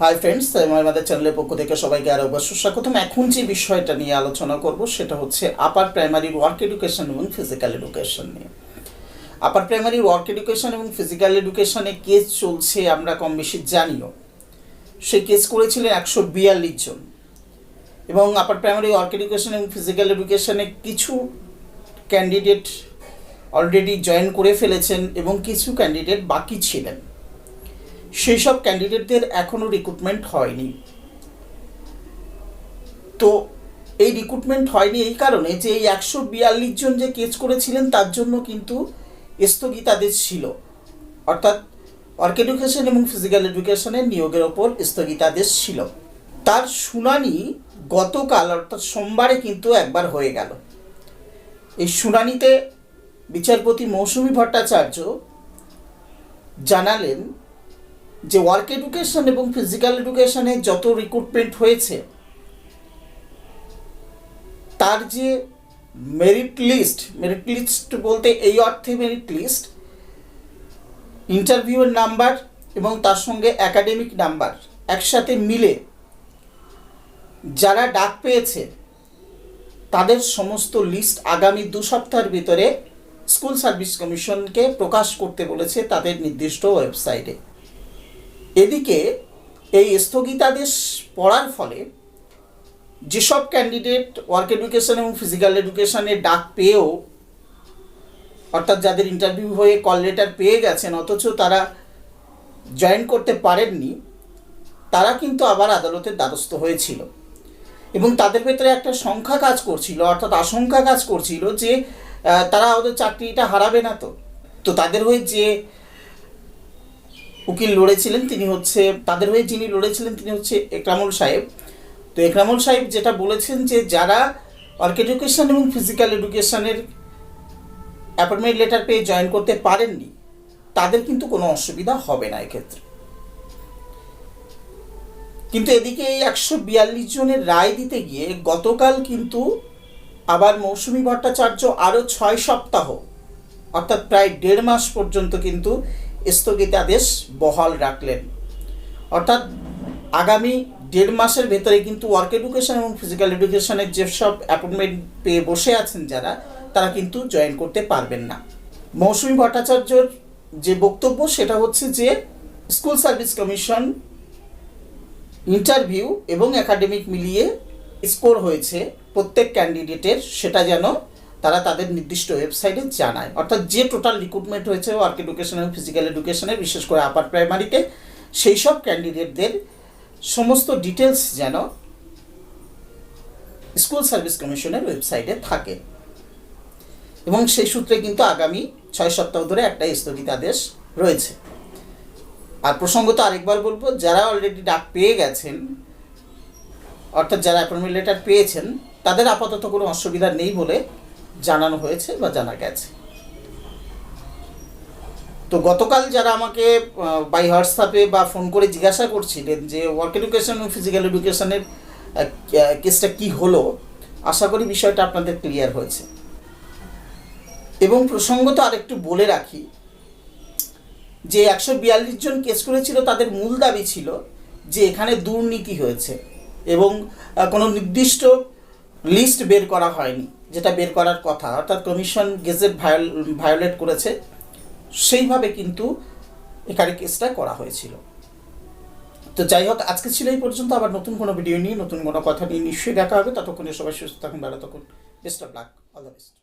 Hi friends আমাদের চ্যানেলের পক্ষ থেকে সবাইকে আরও অবশ্য স্বাগতম এখন যে বিষয়টা নিয়ে আলোচনা করব, সেটা হচ্ছে আপার প্রাইমারি ওয়ার্ক এডুকেশন এবং ফিজিক্যাল এডুকেশন নিয়ে। আপার প্রাইমারি ওয়ার্ক এডুকেশন এবং ফিজিক্যাল এডুকেশনে কেস চলছে, আমরা কম বেশি জানিও। সেই কেস করেছিলেন একশো বিয়াল্লিশ জন। এবং আপার প্রাইমারি ওয়ার্ক এডুকেশন এবং ফিজিক্যাল এডুকেশনে কিছু ক্যান্ডিডেট অলরেডি জয়েন করে ফেলেছেন এবং কিছু ক্যান্ডিডেট বাকি ছিলেন। সেই সব ক্যান্ডিডেটদের এখনও রিক্রুটমেন্ট হয়নি। তো এই রিক্রুটমেন্ট হয়নি এই কারণে যে এই একশো বিয়াল্লিশ জন যে কেস করেছিলেন, তার জন্য কিন্তু স্থগিতাদেশ ছিল। অর্থাৎ ওয়ার্ক এডুকেশন এবং ফিজিক্যাল এডুকেশনের নিয়োগের ওপর স্থগিতাদেশ ছিল। তার শুনানি গতকাল, অর্থাৎ সোমবারে কিন্তু একবার হয়ে গেল। এই শুনানিতে বিচারপতি মৌসুমি ভট্টাচার্য জানালেন যে ওয়ার্ক এডুকেশন এবং ফিজিক্যাল এডুকেশনে যত রিক্রুটমেন্ট হয়েছে, তার যে মেরিট লিস্ট মেরিট লিস্ট বলতে এই অর্থে মেরিট লিস্ট ইন্টারভিউয়ের নাম্বার এবং তার সঙ্গে একাডেমিক নাম্বার একসাথে মিলে যারা ডাক পেয়েছে, তাদের সমস্ত লিস্ট আগামী দু সপ্তাহের ভিতরে স্কুল সার্ভিস কমিশনকে প্রকাশ করতে বলেছে তাদের নির্দিষ্ট ওয়েবসাইটে এদিকে এই স্থগিতাদেশ পড়ার ফলে যেসব ক্যান্ডিডেট ওয়ার্ক এডুকেশন এবং ফিজিক্যাল এডুকেশনে ডাক পেয়েও, অর্থাৎ যাদের ইন্টারভিউ হয়ে কল লেটার পেয়ে গেছেন, অথচ তারা জয়েন করতে পারেননি, তারা কিন্তু আবার আদালতের দ্বারস্থ হয়েছিল। এবং তাদের ভেতরে একটা সংখ্যা কাজ করছিল, অর্থাৎ আশঙ্কা কাজ করছিল যে তারা ওদের চাকরিটা হারাবে না তো। তো তাদের হয়ে যে উকিল লড়েছিলেন, তিনি হচ্ছে, তাদের হয়ে যিনি লড়েছিলেন, তিনি হচ্ছে একরামুল সাহেব। তো একরামুল সাহেব যেটা বলেছেন যে, যারা ওয়ার্ক এডুকেশন এবং ফিজিক্যাল এডুকেশনের অ্যাপয়েন্টমেন্ট লেটার পেয়ে জয়েন করতে পারেননি, তাদের কিন্তু কোনো অসুবিধা হবে না এক্ষেত্রে। কিন্তু এদিকে এই একশো বিয়াল্লিশ জনের রায় দিতে গিয়ে গতকাল কিন্তু আবার মৌসুমি ভট্টাচার্য আরও ছয় সপ্তাহ, অর্থাৎ প্রায় দেড় মাস পর্যন্ত কিন্তু স্থগিতাদেশ বহাল রাখলেন। অর্থাৎ আগামী দেড় মাসের ভেতরে কিন্তু ওয়ার্ক এডুকেশন এবং ফিজিক্যাল এডুকেশনের যেসব অ্যাপয়েন্টমেন্ট পেয়ে বসে আছেন যারা, তারা কিন্তু জয়েন করতে পারবেন না। মৌসুমী ভট্টাচার্যর যে বক্তব্য, সেটা হচ্ছে যে স্কুল সার্ভিস কমিশন ইন্টারভিউ এবং একাডেমিক মিলিয়ে স্কোর হয়েছে প্রত্যেক ক্যান্ডিডেটের সেটা যেন তারা তাদের নির্দিষ্ট ওয়েবসাইটে জানায়। অর্থাৎ যে টোটাল রিক্রুটমেন্ট হয়েছে ওয়ার্ক এডুকেশন এবং ফিজিক্যাল এডুকেশনে বিশেষ করে আপার প্রাইমারিতে সেই সব ক্যান্ডিডেটদের সমস্ত ডিটেলস যেন স্কুল সার্ভিস কমিশনের ওয়েবসাইটে থাকে। এবং সেই সূত্রে কিন্তু আগামী ছয় সপ্তাহ ধরে একটা স্থগিতাদেশ রয়েছে। আর প্রসঙ্গত আরেকবার বলব, যারা অলরেডি ডাক পেয়ে গেছেন, অর্থাৎ যারা অ্যাপয়েন্টমেন্ট লেটার পেয়েছেন, তাদের আপাতত কোনো অসুবিধা নেই বলে জানানো হয়েছে বা জানা গেছে। তো গতকাল যারা আমাকে বাই হোয়াটসঅ্যাপে বা ফোন করে জিজ্ঞাসা করছিলেন যে ওয়ার্ক এডুকেশন এবং ফিজিক্যাল এডুকেশনের কেসটা কি হলো, আশা করি বিষয়টা আপনাদের ক্লিয়ার হয়েছে। এবং প্রসঙ্গত আরেকটু বলে রাখি যে একশো বিয়াল্লিশ জন কেস করেছিল, তাদের মূল দাবি ছিল যে এখানে দুর্নীতি হয়েছে এবং কোনো নির্দিষ্ট লিস্ট বের করা হয়নি। যেটা বের করার কথা, অর্থাৎ কমিশন গেজেট ভায়োল ভায়োলেট করেছে, সেইভাবে কিন্তু এখানে কেসটা করা হয়েছিল। তো যাই হোক, আজকে ছিল এই পর্যন্ত। আবার নতুন কোনো ভিডিও নিয়ে, নতুন কোনো কথা নিয়ে নিশ্চয়ই দেখা হবে। ততক্ষণে সবাই সুস্থ থাকুন, ভালো তখন best of luck all the best